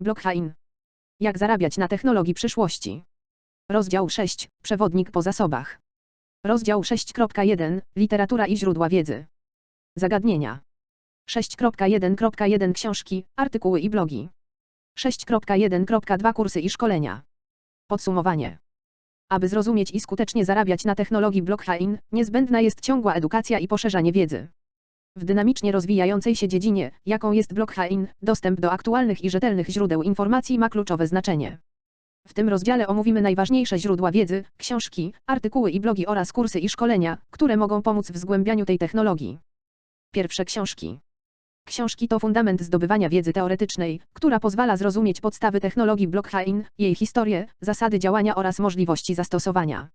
Blockchain. Jak zarabiać na technologii przyszłości. Rozdział 6. Przewodnik po zasobach. Rozdział 6.1. Literatura i źródła wiedzy. Zagadnienia. 6.1.1 Książki, artykuły i blogi. 6.1.2 Kursy i szkolenia. Podsumowanie. Aby zrozumieć i skutecznie zarabiać na technologii blockchain, niezbędna jest ciągła edukacja i poszerzanie wiedzy. W dynamicznie rozwijającej się dziedzinie, jaką jest blockchain, dostęp do aktualnych i rzetelnych źródeł informacji ma kluczowe znaczenie. W tym rozdziale omówimy najważniejsze źródła wiedzy, książki, artykuły i blogi oraz kursy i szkolenia, które mogą pomóc w zgłębianiu tej technologii. Pierwsze książki. Książki to fundament zdobywania wiedzy teoretycznej, która pozwala zrozumieć podstawy technologii blockchain, jej historię, zasady działania oraz możliwości zastosowania.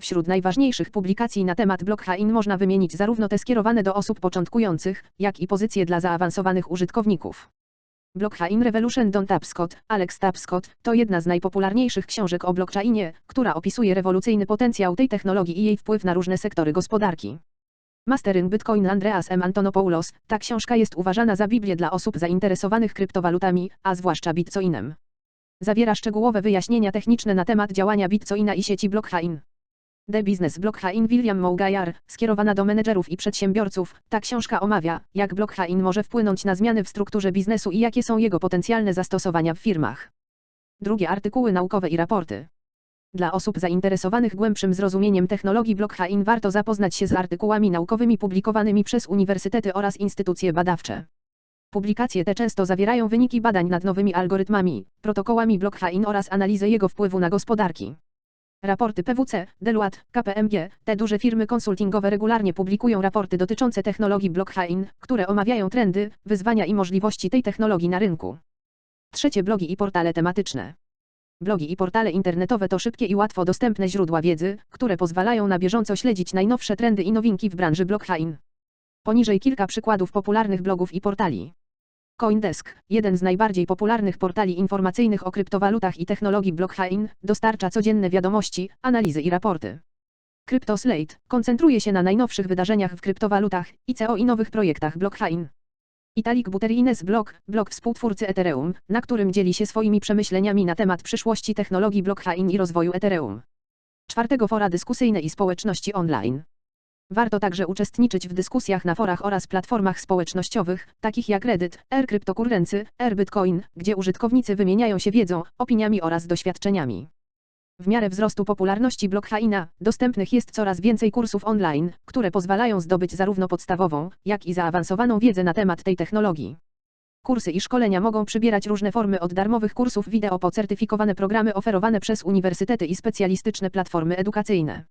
Wśród najważniejszych publikacji na temat blockchain można wymienić zarówno te skierowane do osób początkujących, jak i pozycje dla zaawansowanych użytkowników. Blockchain Revolution Don Tapscott, Alex Tapscott, to jedna z najpopularniejszych książek o blockchainie, która opisuje rewolucyjny potencjał tej technologii i jej wpływ na różne sektory gospodarki. Mastering Bitcoin Andreas M. Antonopoulos, ta książka jest uważana za Biblię dla osób zainteresowanych kryptowalutami, a zwłaszcza Bitcoinem. Zawiera szczegółowe wyjaśnienia techniczne na temat działania Bitcoina i sieci blockchain. The Business Blockchain William Mougajar, skierowana do menedżerów i przedsiębiorców, ta książka omawia, jak blockchain może wpłynąć na zmiany w strukturze biznesu i jakie są jego potencjalne zastosowania w firmach. Drugie artykuły naukowe i raporty. Dla osób zainteresowanych głębszym zrozumieniem technologii blockchain warto zapoznać się z artykułami naukowymi publikowanymi przez uniwersytety oraz instytucje badawcze. Publikacje te często zawierają wyniki badań nad nowymi algorytmami, protokołami blockchain oraz analizę jego wpływu na gospodarki. Raporty PwC, Deloitte, KPMG, te duże firmy konsultingowe regularnie publikują raporty dotyczące technologii blockchain, które omawiają trendy, wyzwania i możliwości tej technologii na rynku. Trzecie blogi i portale tematyczne. Blogi i portale internetowe to szybkie i łatwo dostępne źródła wiedzy, które pozwalają na bieżąco śledzić najnowsze trendy i nowinki w branży blockchain. Poniżej kilka przykładów popularnych blogów i portali. CoinDesk, jeden z najbardziej popularnych portali informacyjnych o kryptowalutach i technologii blockchain, dostarcza codzienne wiadomości, analizy i raporty. CryptoSlate koncentruje się na najnowszych wydarzeniach w kryptowalutach, ICO i nowych projektach blockchain. Italik Buterines blog, blog współtwórcy Ethereum, na którym dzieli się swoimi przemyśleniami na temat przyszłości technologii blockchain i rozwoju Ethereum. Czwartego fora dyskusyjne i społeczności online. Warto także uczestniczyć w dyskusjach na forach oraz platformach społecznościowych, takich jak Reddit, R-Cryptocurrency, R-Bitcoin, gdzie użytkownicy wymieniają się wiedzą, opiniami oraz doświadczeniami. W miarę wzrostu popularności blockchaina, dostępnych jest coraz więcej kursów online, które pozwalają zdobyć zarówno podstawową, jak i zaawansowaną wiedzę na temat tej technologii. Kursy i szkolenia mogą przybierać różne formy od darmowych kursów wideo po certyfikowane programy oferowane przez uniwersytety i specjalistyczne platformy edukacyjne.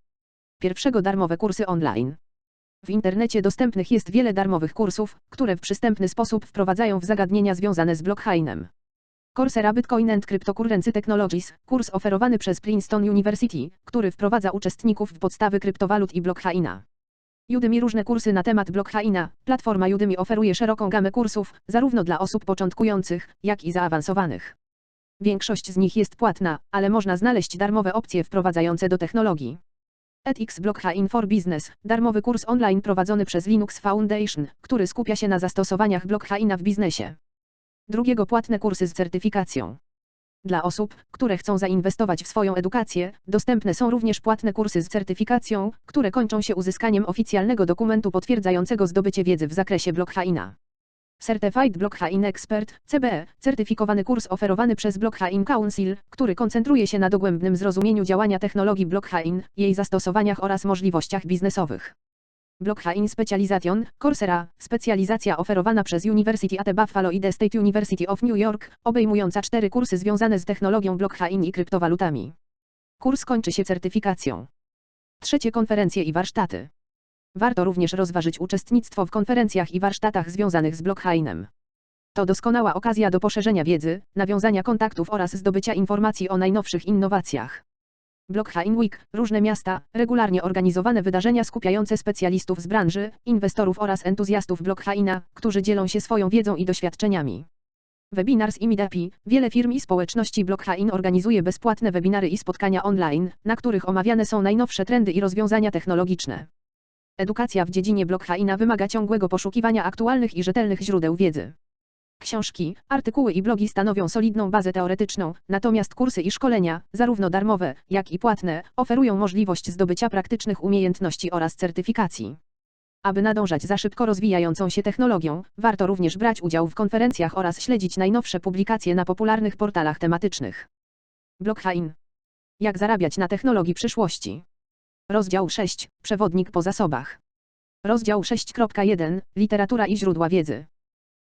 Pierwszego darmowe kursy online. W internecie dostępnych jest wiele darmowych kursów, które w przystępny sposób wprowadzają w zagadnienia związane z blockchainem. Coursera Bitcoin and Cryptocurrency Technologies, kurs oferowany przez Princeton University, który wprowadza uczestników w podstawy kryptowalut i blockchaina. Udemy różne kursy na temat blockchaina. Platforma Udemy oferuje szeroką gamę kursów, zarówno dla osób początkujących, jak i zaawansowanych. Większość z nich jest płatna, ale można znaleźć darmowe opcje wprowadzające do technologii. etX Blockchain for Business, darmowy kurs online prowadzony przez Linux Foundation, który skupia się na zastosowaniach blockchaina w biznesie. Drugiego płatne kursy z certyfikacją. Dla osób, które chcą zainwestować w swoją edukację, dostępne są również płatne kursy z certyfikacją, które kończą się uzyskaniem oficjalnego dokumentu potwierdzającego zdobycie wiedzy w zakresie blockchaina. Certified Blockchain Expert, CBE, certyfikowany kurs oferowany przez Blockchain Council, który koncentruje się na dogłębnym zrozumieniu działania technologii blockchain, jej zastosowaniach oraz możliwościach biznesowych. Blockchain Specialization, Coursera, specjalizacja oferowana przez University at Buffalo i The State University of New York, obejmująca cztery kursy związane z technologią blockchain i kryptowalutami. Kurs kończy się certyfikacją. Trzecie konferencje i warsztaty. Warto również rozważyć uczestnictwo w konferencjach i warsztatach związanych z blockchainem. To doskonała okazja do poszerzenia wiedzy, nawiązania kontaktów oraz zdobycia informacji o najnowszych innowacjach. Blockchain Week, różne miasta, regularnie organizowane wydarzenia skupiające specjalistów z branży, inwestorów oraz entuzjastów blockchaina, którzy dzielą się swoją wiedzą i doświadczeniami. Webinars i Meetupi, wiele firm i społeczności blockchain organizuje bezpłatne webinary i spotkania online, na których omawiane są najnowsze trendy i rozwiązania technologiczne. Edukacja w dziedzinie blockchaina wymaga ciągłego poszukiwania aktualnych i rzetelnych źródeł wiedzy. Książki, artykuły i blogi stanowią solidną bazę teoretyczną, natomiast kursy i szkolenia, zarówno darmowe, jak i płatne, oferują możliwość zdobycia praktycznych umiejętności oraz certyfikacji. Aby nadążać za szybko rozwijającą się technologią, warto również brać udział w konferencjach oraz śledzić najnowsze publikacje na popularnych portalach tematycznych. Blockchain. Jak zarabiać na technologii przyszłości? Rozdział 6. Przewodnik po zasobach. Rozdział 6.1. Literatura i źródła wiedzy.